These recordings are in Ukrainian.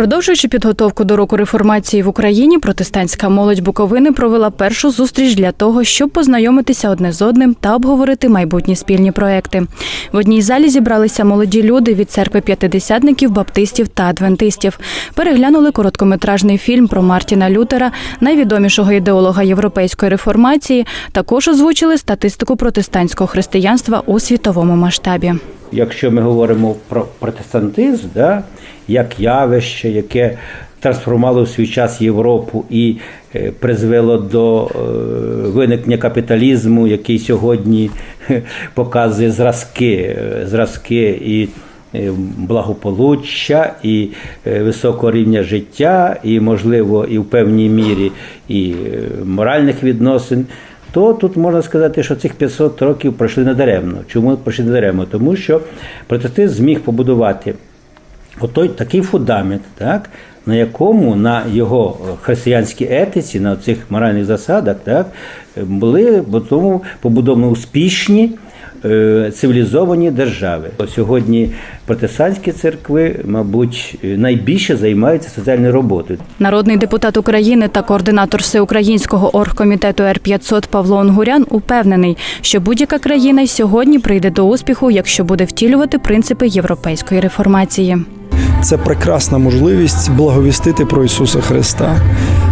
Продовжуючи підготовку до року реформації в Україні, протестантська молодь Буковини провела першу зустріч для того, щоб познайомитися одне з одним та обговорити майбутні спільні проекти. В одній залі зібралися молоді люди від церкви п'ятидесятників, баптистів та адвентистів. Переглянули короткометражний фільм про Мартіна Лютера, найвідомішого ідеолога європейської реформації. Також озвучили статистику протестантського християнства у світовому масштабі. Якщо ми говоримо про протестантизм, да, як явище, яке трансформувало в свій час Європу і е, призвело до е, виникнення капіталізму, який сьогодні показує зразки, е, зразки і е, благополуччя, і е, високого рівня життя, і, можливо, і в певній мірі і е, моральних відносин то тут можна сказати, що цих 500 років пройшли недаремно. Чому пройшли недаремно? Тому що протестизм зміг побудувати отой такий фундамент, так, на якому на його християнській етиці, на цих моральних засадах, так, були тому побудовані успішні. Е, Цивілізовані держави сьогодні протестантські церкви, мабуть, найбільше займаються соціальною роботою. Народний депутат України та координатор всеукраїнського оргкомітету Р-500 Павло Онгурян упевнений, що будь-яка країна й сьогодні прийде до успіху, якщо буде втілювати принципи європейської реформації. Це прекрасна можливість благовістити про Ісуса Христа.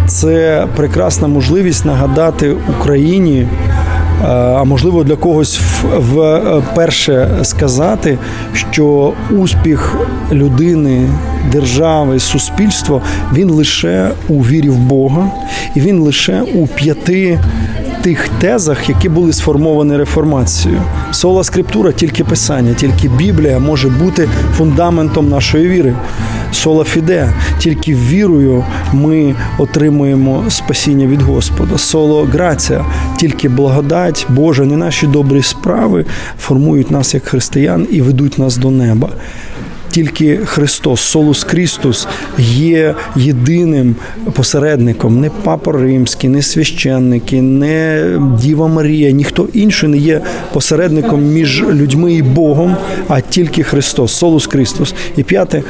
Це прекрасна можливість нагадати Україні, а можливо для когось вперше сказати, що успіх людини, держави, суспільства він лише у вірі в Бога, і він лише у п'яти тих тезах, які були сформовані реформацією. Сола скриптура, тільки писання, тільки Біблія може бути фундаментом нашої віри. Сола фіде, тільки вірою ми отримуємо спасіння від Господа. Соло грація, тільки благодать Божа, не наші добрі справи формують нас як християн і ведуть нас до неба. Тільки Христос, Солус Крістус, є єдиним посередником. Не папа римський, не священники, не Діва Марія, ніхто інший не є посередником між людьми і Богом, а тільки Христос, Солус Крістус. І п'яте.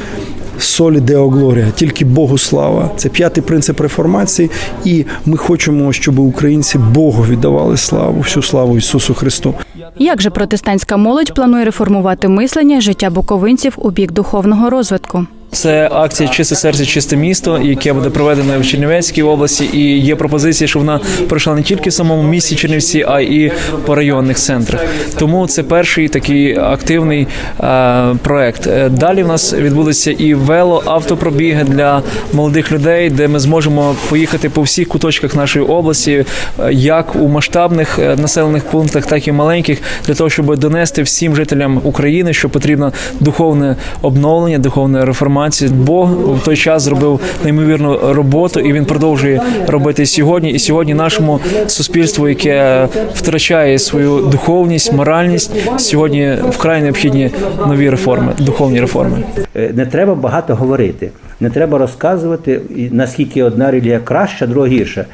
Солі Део Глорія, тільки Богу слава. Це п'ятий принцип реформації, і ми хочемо, щоб українці Богу віддавали славу, всю славу Ісусу Христу. Як же протестантська молодь планує реформувати мислення життя буковинців у бік духовного розвитку? Це акція Чисте серце, чисте місто, яке буде проведено в Чернівецькій області. І є пропозиція, що вона пройшла не тільки в самому місті Чернівці, а і по районних центрах. Тому це перший такий активний е, проект. Е, Далі в нас відбудуться і велоавтопробіги для молодих людей, де ми зможемо поїхати по всіх куточках нашої області, е, як у масштабних е, населених пунктах, так і маленьких, для того, щоб донести всім жителям України, що потрібно духовне обновлення, духовна реформація. Бог в той час зробив неймовірну роботу, і він продовжує робити сьогодні. І сьогодні нашому суспільству, яке втрачає свою духовність, моральність, сьогодні вкрай необхідні нові реформи, духовні реформи. Е, Не треба багато говорити, не треба розказувати, наскільки одна релігія краща, друга гірша.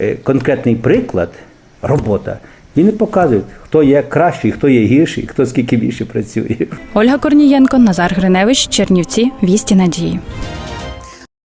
Е, Конкретний приклад робота. Він не показують, хто є кращий, хто є гірший, хто скільки більше працює. Ольга Корнієнко, Назар Гриневич, Чернівці, Вісті Надії.